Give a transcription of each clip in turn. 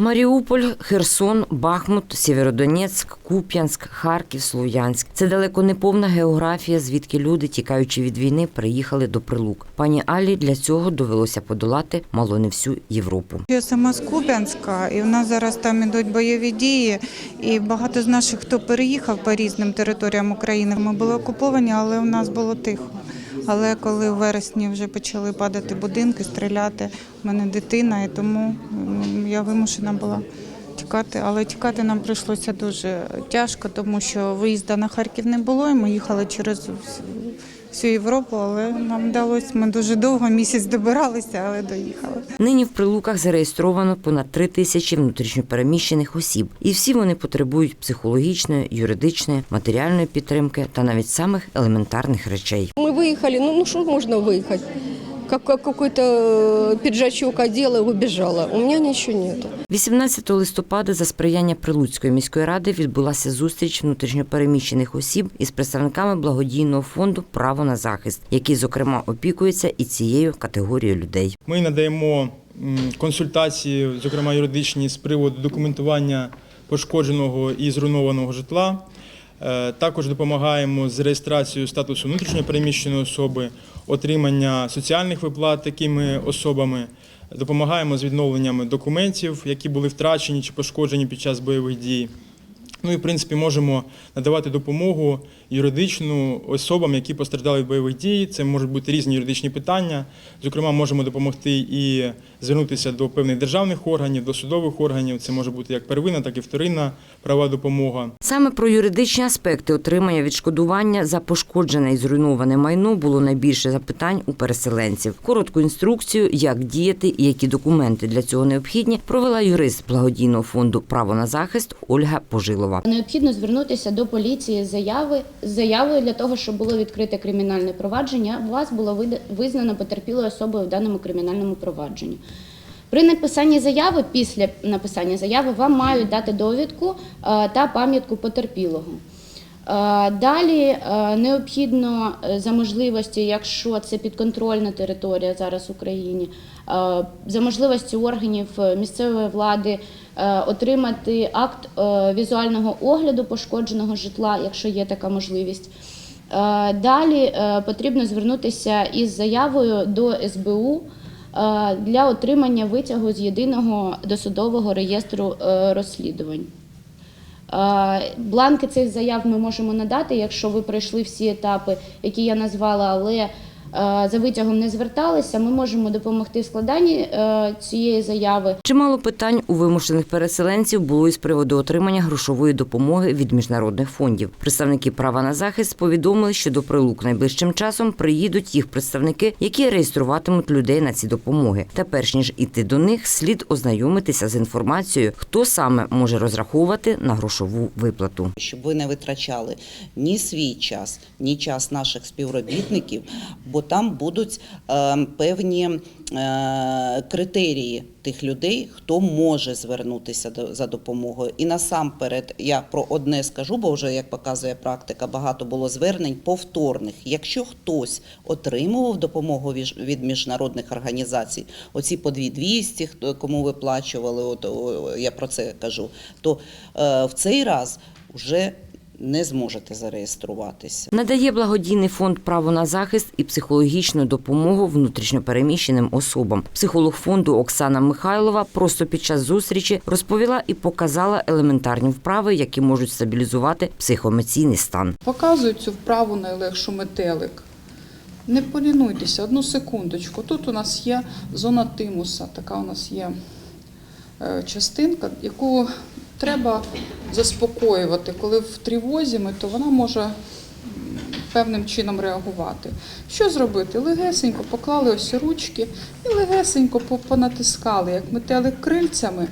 Маріуполь, Херсон, Бахмут, Сєвєродонецьк, Куп'янськ, Харків, Слов'янськ. Це далеко не повна географія, звідки люди, тікаючи від війни, приїхали до прилук. Пані Алі для цього довелося подолати мало не всю Європу. Я сама з Куп'янська, і в нас зараз там ідуть бойові дії. І багато з наших, хто переїхав по різним територіям України, ми були окуповані, але у нас було тихо. Але коли в вересні вже почали падати будинки, стріляти, в мене дитина, і тому я вимушена була тікати. Але тікати нам прийшлося дуже тяжко, тому що виїзду на Харків не було, і ми їхали через всю- всю Європу, але нам вдалося. Ми дуже довго місяць добиралися, але доїхали. Нині в прилуках зареєстровано понад три тисячі внутрішньопереміщених осіб, і всі вони потребують психологічної, юридичної, матеріальної підтримки та навіть самих елементарних речей. Мы выехали, ну, ну что можно выехать? Как, как какой-то э, пиджачок одела и убежала. У меня ничего нету. 18 листопада за сприяння Прилуцької міської ради відбулася зустріч внутрішньопереміщених осіб із представниками благодійного фонду Право на захист, який зокрема опікується і цією категорією людей. Ми надаємо консультації, зокрема юридичні, з приводу документування пошкодженого і зруйнованого житла. Е, Також допомагаємо з реєстрацією статусу внутрішньо переміщеної особи, отримання соціальних виплат такими особами. Допомагаємо з відновленнями документів, які були втрачені чи пошкоджені під час бойових дій. Ну і в принципі можемо надавати допомогу юридичну особам, які постраждали від бойових дій. Це можуть бути різні юридичні питання. Зокрема, можемо допомогти і звернутися до певних державних органів, до судових органів. Це може бути як первинна, так і вторинна права допомога. Саме про юридичні аспекти отримання відшкодування за пошкоджене і зруйноване майно було найбільше запитань у переселенців. Коротку інструкцію, як діяти і які документи для цього необхідні, провела юрист благодійного фонду Право на захист Ольга Пожилова. Необхідно звернутися до поліції заяви заявою для того, щоб було відкрите кримінальне провадження. Вас було визнано потерпілою особою в даному кримінальному провадженні. При написанні заяви, після написання заяви, вам мають дати довідку е, та пам'ятку потерпілого. Е, Далі е, необхідно за можливості, якщо це підконтрольна територія зараз Україні, за можливості органів місцевої влади отримати акт е, візуального огляду пошкодженого житла, якщо є така можливість. Е, Далі е, потрібно звернутися із заявою до СБУ е, для отримання витягу з єдиного досудового реєстру е, розслідувань. Е, Бланки цих заяв ми можемо надати, якщо ви пройшли всі етапи, які я назвала, але е, за витягом не зверталися. Ми можемо допомогти в складанні е, цієї заяви. Чимало питань у вимушених переселенців було із приводу отримання грошової допомоги від міжнародних фондів. Представники права на захист повідомили, що до прилук найближчим часом приїдуть їх представники, які реєструватимуть людей на ці допомоги. Та перш ніж іти до них, слід ознайомитися з інформацією, хто саме може розраховувати на грошову виплату. щоб ви не витрачали ні свій час, ні час наших співробітників, бо там будуть е, певні е, критерії тих людей, хто може звернутися до, за допомогою. І насамперед я про одне скажу, бо вже як показує практика, багато було звернень повторних. Якщо хтось отримував допомогу від- міжнародних організацій, оці по 2200, хто кому виплачували, от я про це кажу, то е, в цей раз вже не зможете зареєструватися. Надає благодійний фонд право на захист і психологічну допомогу внутрішньопереміщеним особам. Психолог фонду Оксана Михайлова просто під час зустрічі розповіла і показала елементарні вправи, які можуть стабілізувати психоемоційний стан. Показую цю вправу найлегшу метелик. Не полінуйтеся, одну секундочку. Тут у нас є зона тимуса, така у нас є е, частинка, яку треба заспокоювати. Коли в тривозі ми, то вона може певним чином реагувати. Що зробити? Легесенько поклали ось ручки і легесенько понатискали, як метелик крильцями.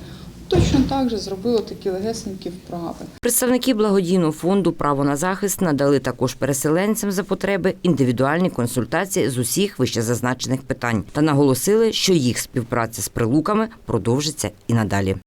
Точно так же зробили такі легесенькі вправи. Представники благодійного фонду право на захист надали також переселенцям за потреби індивідуальні консультації з усіх вищезазначених питань та наголосили, що їх співпраця з прилуками продовжиться і надалі.